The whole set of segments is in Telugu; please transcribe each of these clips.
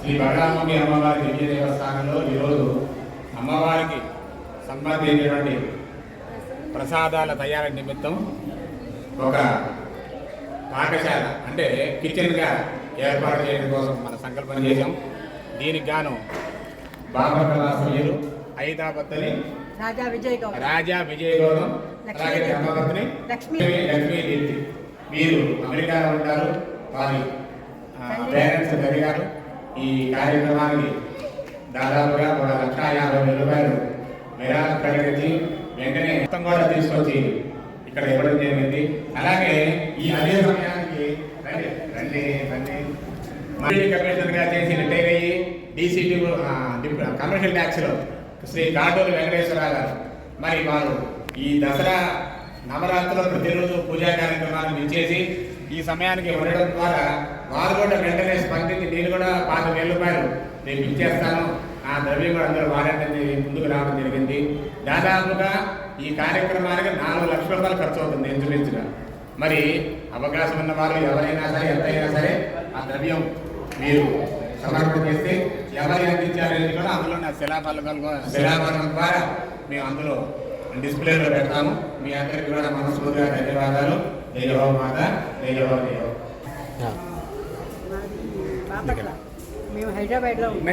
శ్రీ బలరామమి అమ్మవారి దివ్య దేవస్థానంలో ఈరోజు అమ్మవారికి సంబంధించినటువంటి ప్రసాదాల తయారీ నిమిత్తం ఒక పాకశాల అంటే కిచెన్గా ఏర్పాటు చేయడం కోసం మన సంకల్పం చేశాం. దీనికి గాను బాబా కళాశ్రీలు హైదరాబాద్ని రాజా విజయ్ రాజా విజయ్ గౌరవం అలాగే ధర్మపత్ని లక్ష్మీ. లక్ష్మీదేవి వీరు అమెరికాలో ఉంటారు వారి పేరెంట్స్ జరిగారు ఈ కార్యక్రమానికి దాదాపుగా ఒక లక్ష యాభై వేల రూపాయలు నిరాశ ప్రకటించి వెంటనే మొత్తం కూడా తీసుకొచ్చి ఇక్కడ ఇవ్వడం జరిగింది. అలాగే ఈ అదే సమయానికి రండి రండి రండి. మళ్ళీ కమిషనర్గా చేసి రిటైర్ అయ్యి డీసీటీ కమర్షియల్ ట్యాక్స్లో శ్రీ కాటూరు వెంకటేశ్వరరావు గారు మరి వారు ఈ దసరా నవరాత్రులు ప్రతిరోజు పూజా కార్యక్రమాలు ఇచ్చేసి ఈ సమయానికి ఉండడం ద్వారా వారు కూడా వెంటనే స్పందించి నేను కూడా పాత వేల రూపాయలు నేను ఇచ్చేస్తాను ఆ ద్రవ్యం కూడా అందరూ వారంటే ముందుకు రావడం జరిగింది. దాదాపుగా ఈ కార్యక్రమానికి నాలుగు లక్షల రూపాయలు ఖర్చు అవుతుంది ఇంచుమించుగా. మరి అవకాశం ఉన్న వారు ఎవరైనా సరే ఎంతైనా సరే ఆ ద్రవ్యం మీరు సమర్పణ చేస్తే ఎవరు అందించారనేది కూడా అందులో నా శిలాఫలకాలు శిలాఫలం ద్వారా మేము అందులో డిస్ప్లేలో పెడతాము. మీ అందరికీ కూడా మనస్ఫూర్తిగా ధన్యవాదాలు. జయహో మాత దేవ బాపట్ల. మేము హైదరాబాద్లో ఉంటాం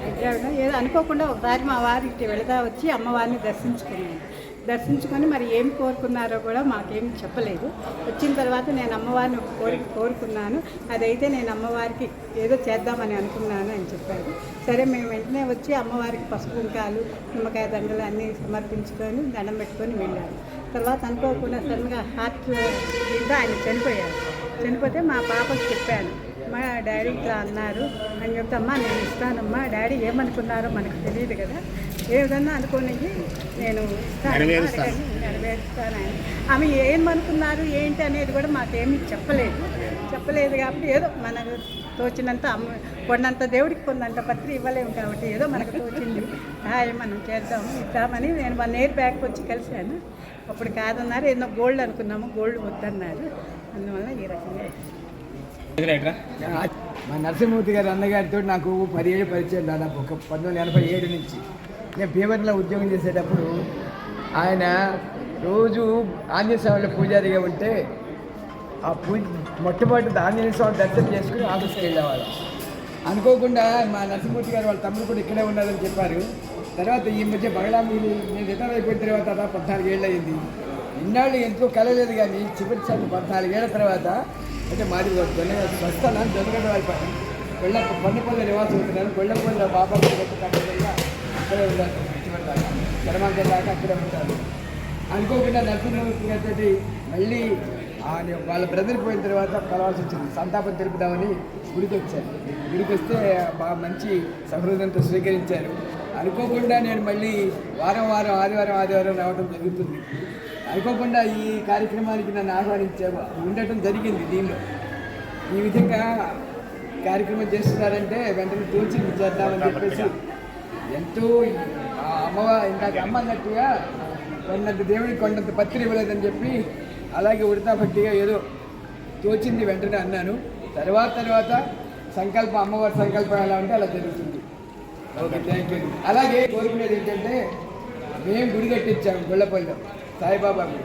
హైదరాబాద్లో ఏదో అనుకోకుండా ఒకసారి మా వారికి వెళతా వచ్చి అమ్మవారిని దర్శించుకున్నాను దర్శించుకొని మరి ఏం కోరుకున్నారో కూడా మాకేం చెప్పలేదు. వచ్చిన తర్వాత నేను అమ్మవారిని ఒక కోరిక కోరుకున్నాను. అదైతే నేను అమ్మవారికి ఏదో చేద్దామని అనుకున్నాను అని చెప్పారు. సరే మేము వెంటనే వచ్చి అమ్మవారికి పసుపు కుంకాలు నిమ్మకాయ దండలు అన్నీ సమర్పించుకొని దండం పెట్టుకొని వెళ్ళాము తర్వాత అనుకోకుండా సడన్గా హార్ట్ దీంతో ఆయన చనిపోయారు. చనిపోతే మా పాపకి చెప్పాను. మా డాడీ ఇట్లా అన్నారు. అని చెప్తే అమ్మా నేను ఇస్తానమ్మా. డాడీ ఏమనుకున్నారో మనకు తెలియదు కదా. ఏ విధంగా అనుకోని నేను నెరవేరుస్తాను. ఆమె ఏమనుకున్నారు ఏంటి అనేది కూడా మాకేమీ చెప్పలేదు. చెప్పలేదు కాబట్టి ఏదో మనకు తోచినంత అమ్మ కొన్నంత దేవుడికి కొన్నంత పత్రి ఇవ్వలేము కాబట్టి ఏదో మనకు తోచింది. సహాయం మనం చేద్దాము ఇద్దామని నేను వన్ ఇయర్ బ్యాక్ వచ్చి కలిశాను. అప్పుడు కాదన్నారు ఏదో గోల్డ్ అనుకున్నాము గోల్డ్ వద్దన్నారు. అందువల్ల ఈ రకంగా మా నరసింహమూర్తి గారి అన్నగారితో నాకు పదిహేడు పరిచయం దాదాపు ఒక పంతొమ్మిది వందల ఎనభై ఏడు నుంచి. నేను భీమవరంలో ఉద్యోగం చేసేటప్పుడు ఆయన రోజు ఆంజనేయ స్వామిలో పూజారిగా ఉంటే ఆ పూజ మొట్టమొదటి ఆంజనేయ స్వామి దర్శనం చేసుకుని ఆఫీస్కి వెళ్ళేవాళ్ళం. అనుకోకుండా మా నరసింహమూర్తి గారు వాళ్ళ తమ్ముడు కూడా ఇక్కడే ఉన్నారని చెప్పారు. తర్వాత ఈ మధ్య బగడా మీరు నేను రిటైర్ అయిపోయిన తర్వాత పద్నాలుగు ఏళ్ళు అయింది ఇన్నాళ్ళు ఎంతో కలలేదు కానీ చివరిసారి పద్నాలుగేళ్ళ తర్వాత అంటే మాది స్వస్థానం జొన్నగడ్డ వాళ్ళ వెళ్ళ పన్నపల్లి నివాసం ఉంటున్నాను. వెళ్ళపల్లి బాబా కట్టకుండా అక్కడే ఉన్నారు చివరి దాకా జనమాంతం దాకా అక్కడే ఉంటారు అనుకోకుండా నరసింహమూర్తి మళ్ళీ ఆయన వాళ్ళ బ్రదర్ పోయిన తర్వాత కలవాల్సి వచ్చింది. సంతాపం తెలుపుదామని గుడికి వచ్చారు గుడికి వస్తే బాగా మంచి సహృదయంతో స్వీకరించారు. అనుకోకుండా నేను మళ్ళీ వారం వారం ఆదివారం ఆదివారం రావడం జరుగుతుంది. అనుకోకుండా ఈ కార్యక్రమానికి నన్ను ఆహ్వానించే ఉండటం జరిగింది దీనిలో. ఈ విధంగా కార్యక్రమం చేస్తున్నారంటే వెంటనే తోచి చేద్దామని చెప్పేసి ఎంతో ఆ అమ్మవారు ఇందాక అమ్మ అన్నట్టుగా కొన్నంత దేవుడికి కొండంత పత్రి ఇవ్వలేదని చెప్పి అలాగే ఉడతా భక్తిగా ఏదో తోచింది వెంటనే అన్నాను. తర్వాత తర్వాత సంకల్పం అమ్మవారి సంకల్పం ఎలా ఉంటే అలా జరుగుతుంది. Okay thank you. అలాగే కోరుకునేది ఏంటంటే మేము గుడి కట్టించాము గొల్లపల్లిలో సాయిబాబా గుడి.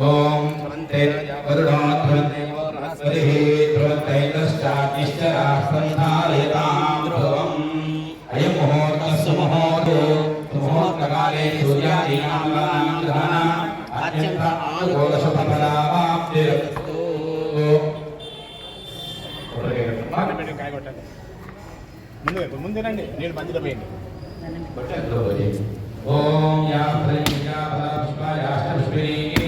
ఓం అయం ముహూర్తస్సు ముహూర్తో ముహూర్తకాలే సూర్యాదీనాం గ్రహాణాం అత్యంత ఆయుర్షఫలావాప్తిరస్తు ముందు ముందు రండి నీళ్ళు మంచిగా ఓం యా హ్రీం ఫల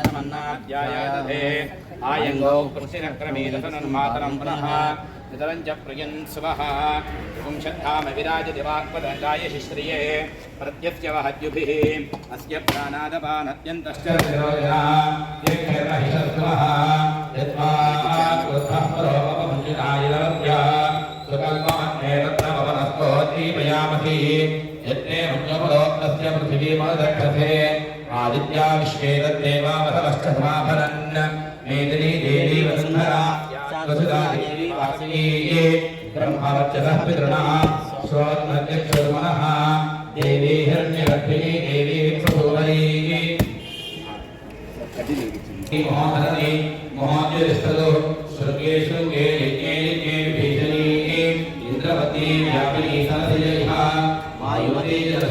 तन्नाध्यायादधे आयङ्गो कृषिरक्रमेदतनुन्मातरं पुनः। नितरं च प्रियं सुवः। पुंशद्धामविराजदिवाक्पदण्डाय शिश्रिये प्रत्यत्यवहद्युभिः। अस्य प्राणादपानत्यन्तश्च यत्ने मन्योपलोक्तस्य पृथिवीमदक्षसे आदित्या विश्वेदेवावसवश्च समाभरन् मेदिनी देवी वसुन्धरा वसुधा देवी वासुकीये ब्रह्मवर्चसः पितृणः स्वोन्मध्यक्षुर्मणः देवी हिरण्यगर्भिणी देवी प्रभुवैः मोहरति मोहाद्यस्तु स्वर्गेषु